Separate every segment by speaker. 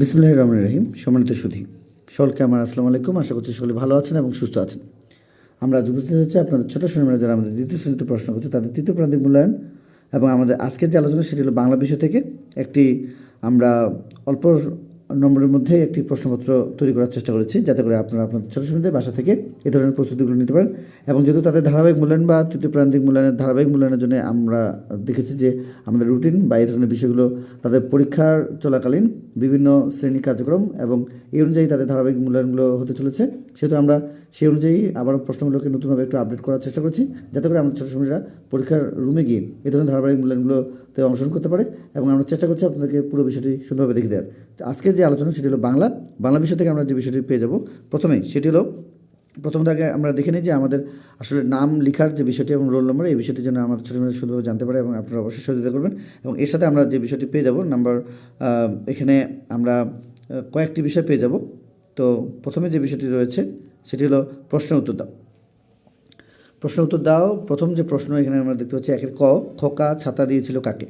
Speaker 1: বিসমুল্লাহ রহমান রহিম, সম্মানিত সুধী। সকলকে আমার আসসালামু আলাইকুম। আশা করছি সকলে ভালো আছেন এবং সুস্থ আছেন। আমরা আজ উপস্থিত হচ্ছে আপনাদের ছোটো শ্রেণীরা যারা আমাদের দ্বিতীয় শ্রেণীতে প্রশ্ন করছে, তাদের তৃতীয় প্রান্তিক মূল্যায়ন এবং আমাদের আজকের যে আলোচনা, সেটি হলো বাংলা বিষয় থেকে একটি আমরা অল্প নম্বরের মধ্যে একটি প্রশ্নপত্র তৈরি করার চেষ্টা করেছি, যাতে করে আপনারা আপনাদের ছোটো শ্রেণীদের বাসা থেকে এ ধরনের প্রস্তুতিগুলো নিতে পারেন। এবং যেহেতু তাদের ধারাবাহিক মূল্যায়ন বা তৃতীয় প্রান্তিক মূল্যায়নের ধারাবাহিক মূল্যায়নের জন্য আমরা দেখেছি যে আমাদের রুটিন বা এই ধরনের বিষয়গুলো তাদের পরীক্ষার চলাকালীন বিভিন্ন শ্রেণি কার্যক্রম এবং এই অনুযায়ী তাদের ধারাবাহিক মূল্যায়নগুলো হতে চলেছে। সেহেতু আমরা সেই অনুযায়ী আবার প্রশ্নগুলোকে নতুনভাবে একটু আপডেট করার চেষ্টা করছি, যাতে করে আমাদের ছোটো শ্রেণীরা পরীক্ষার রুমে গিয়ে এই ধরনের ধারাবাহিক মূল্যায়নগুলোতে অংশগ্রহণ করতে পারে। এবং আমরা চেষ্টা করছি আপনাদেরকে পুরো বিষয়টি সুন্দরভাবে দেখে দেওয়ার। আজকে যে আলোচনা, সেটি হলো বাংলা। বাংলা বিষয় থেকে আমরা যে বিষয়টি পেয়ে যাব, প্রথমেই সেটি হলো, প্রথমত আগে আমরা দেখে নিই যে আমাদের আসলে নাম লেখার যে বিষয়টি এবং রোল নম্বর, এই বিষয়টির জন্য আমাদের ছোটো মেয়েরা সুন্দরভাবে জানতে পারে এবং আপনারা অবশ্যই সহযোগিতা করবেন। এবং এর সাথে আমরা যে বিষয়টি পেয়ে যাব, নাম্বার এখানে আমরা কয়েকটি বিষয় পেয়ে যাব। তো প্রথমে যে বিষয়টি রয়েছে, সেটি হলো প্রশ্ন উত্তর দাও। প্রশ্ন উত্তর দাও। প্রথম যে প্রশ্ন এখানে আমরা দেখতে পাচ্ছি, একের ক, খোকা ছাতা দিয়েছিল কাকে?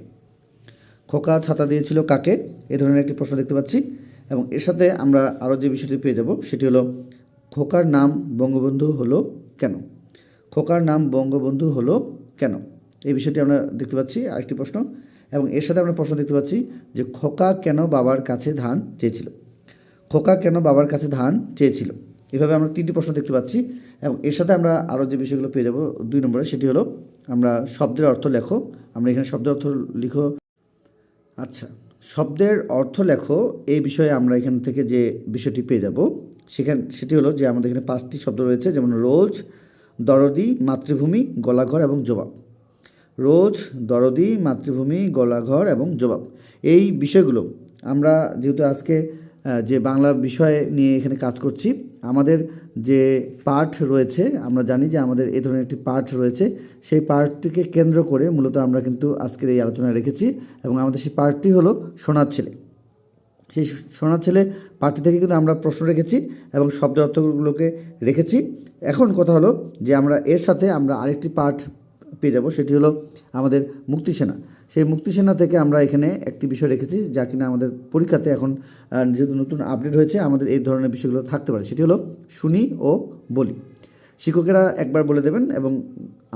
Speaker 1: খোকা ছাতা দিয়েছিল কাকে? এ ধরনের একটি প্রশ্ন দেখতে পাচ্ছি। এবং এর সাথে আমরা আরও যে বিষয়টি পেয়ে যাব, সেটি হলো খোকার নাম বঙ্গবন্ধু হলো কেন? খোকার নাম বঙ্গবন্ধু হলো কেন? এই বিষয়টি আমরা দেখতে পাচ্ছি, আরেকটি প্রশ্ন। এবং এর সাথে আমরা প্রশ্ন দেখতে পাচ্ছি যে খোকা কেন বাবার কাছে ধান চেয়েছিল? খোকা কেন বাবার কাছে ধান চেয়েছিল? এভাবে আমরা তিনটি প্রশ্ন দেখতে পাচ্ছি। এবং এর সাথে আমরা আরও যে বিষয়গুলো পেয়ে যাব দুই নম্বরে, সেটি হলো আমরা শব্দের অর্থ লেখো। আমরা এখানে শব্দের অর্থ লিখো। আচ্ছা। শব্দের অর্থ লেখো, এই বিষয়ে আমরা এখান থেকে যে বিষয়টি পেয়ে যাব, সেখান, সেটি হলো যে আমাদের এখানে পাঁচটি শব্দ রয়েছে, যেমন রোজ, দরদি, মাতৃভূমি, গলাঘর এবং জবাব। রোজ, দরদি, মাতৃভূমি, গলাঘর এবং জবাব। এই বিষয়গুলো আমরা যেহেতু আজকে যে বাংলা বিষয় নিয়ে এখানে কাজ করছি, আমাদের যে পার্ট রয়েছে, আমরা জানি যে আমাদের এই ধরনের একটি পার্ট রয়েছে, সেই পার্টটিকে কেন্দ্র করে মূলত আমরা কিন্তু আজকের এই আলোচনা রেখেছি এবং আমাদের সেই পার্টটি হলো সোনার ছেলে। সেই সোনার ছেলে পাঠটি থেকে কিন্তু আমরা প্রশ্ন রেখেছি এবং শব্দ অর্থগুলোকে রেখেছি। এখন কথা হলো যে আমরা এর সাথে আমরা আরেকটি পাঠ পেয়ে যাব, সেটি হলো আমাদের মুক্তিসেনা। সেই মুক্তিসেনা থেকে আমরা এখানে একটি বিষয় রেখেছি, যা কিনা আমাদের পরীক্ষাতে এখন যেহেতু নতুন আপডেট হয়েছে, আমাদের এই ধরনের বিষয়গুলো থাকতে পারে। সেটি হলো শুনি ও বলি। শিক্ষকেরা একবার বলে দেবেন এবং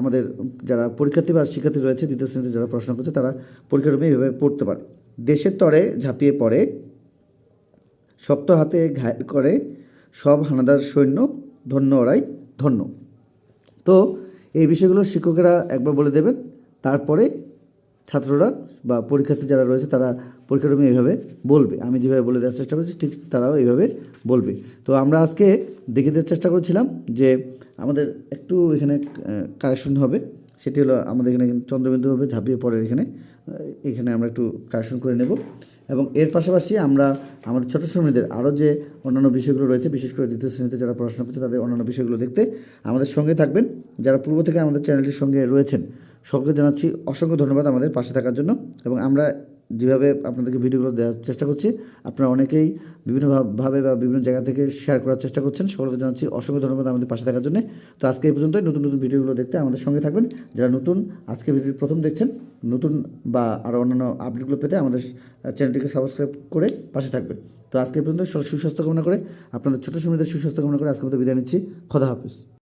Speaker 1: আমাদের যারা পরীক্ষার্থী বা শিক্ষার্থী রয়েছে, দ্বিতীয় শ্রেণীতে যারা পড়াশোনা করছে, তারা পরীক্ষার রুমে এইভাবে পড়তে পারে। দেশের তরে ঝাঁপিয়ে পড়ে, শক্ত হাতে ঘায়ল করে, সব হানাদার সৈন্য ধন্য ওরাই ধন্য। তো এই বিষয়গুলো শিক্ষকেরা একবার বলে দেবেন। তারপরে ছাত্ররা বা পরীক্ষার্থী যারা রয়েছে, তারা পরীক্ষার রুমে এইভাবে বলবে। আমি যেভাবে বলে দেওয়ার চেষ্টা করছি, ঠিক তারাও এইভাবে বলবে। তো আমরা আজকে দেখে দেওয়ার চেষ্টা করেছিলাম যে আমাদের একটু এখানে কারেকশন হবে। সেটি হলো আমাদের এখানে চন্দ্রবিন্দু হবে, ঝাঁপিয়ে পড়ে এখানে। এখানে আমরা একটু কারেকশন করে নেব। এবং এর পাশাপাশি আমরা আমাদের ছোটো শ্রমিকদের আরও যে অন্যান্য বিষয়গুলো রয়েছে, বিশেষ করে দ্বিতীয় শ্রেণীতে যারা পড়াশোনা করছে তাদের অন্যান্য বিষয়গুলো দেখতে আমাদের সঙ্গে থাকবেন। যারা পূর্ব থেকে আমাদের চ্যানেলটির সঙ্গে রয়েছেন, সকলকে জানাচ্ছি অসংখ্য ধন্যবাদ আমাদের পাশে থাকার জন্য এবং আমরা যেভাবে আপনাদেরকে ভিডিওগুলো দেওয়ার চেষ্টা করছি, আপনারা অনেকেই বিভিন্ন ভাব- ভাবে বা বিভিন্ন জায়গা থেকে শেয়ার করার চেষ্টা করছেন। সকলকে জানাচ্ছি অসংখ্য ধন্যবাদ আমাদের পাশে থাকার জন্য। তো আজকে এই পর্যন্তই। নতুন নতুন ভিডিওগুলো দেখতে আমাদের সঙ্গে থাকবেন। যারা নতুন আজকে ভিডিও প্রথম দেখছেন, নতুন বা আরও অন্যান্য আপডেটগুলো পেতে আমাদের চ্যানেলটিকে সাবস্ক্রাইব করে পাশে থাকবেন। তো আজকে পর্যন্ত সুস্বাস্থ্য কামনা করে, আপনাদের ছোটো সময় সুস্বাস্থ্য কামনা করে আজকে মতো বিদায় নিচ্ছি। খোদা হাফিজ।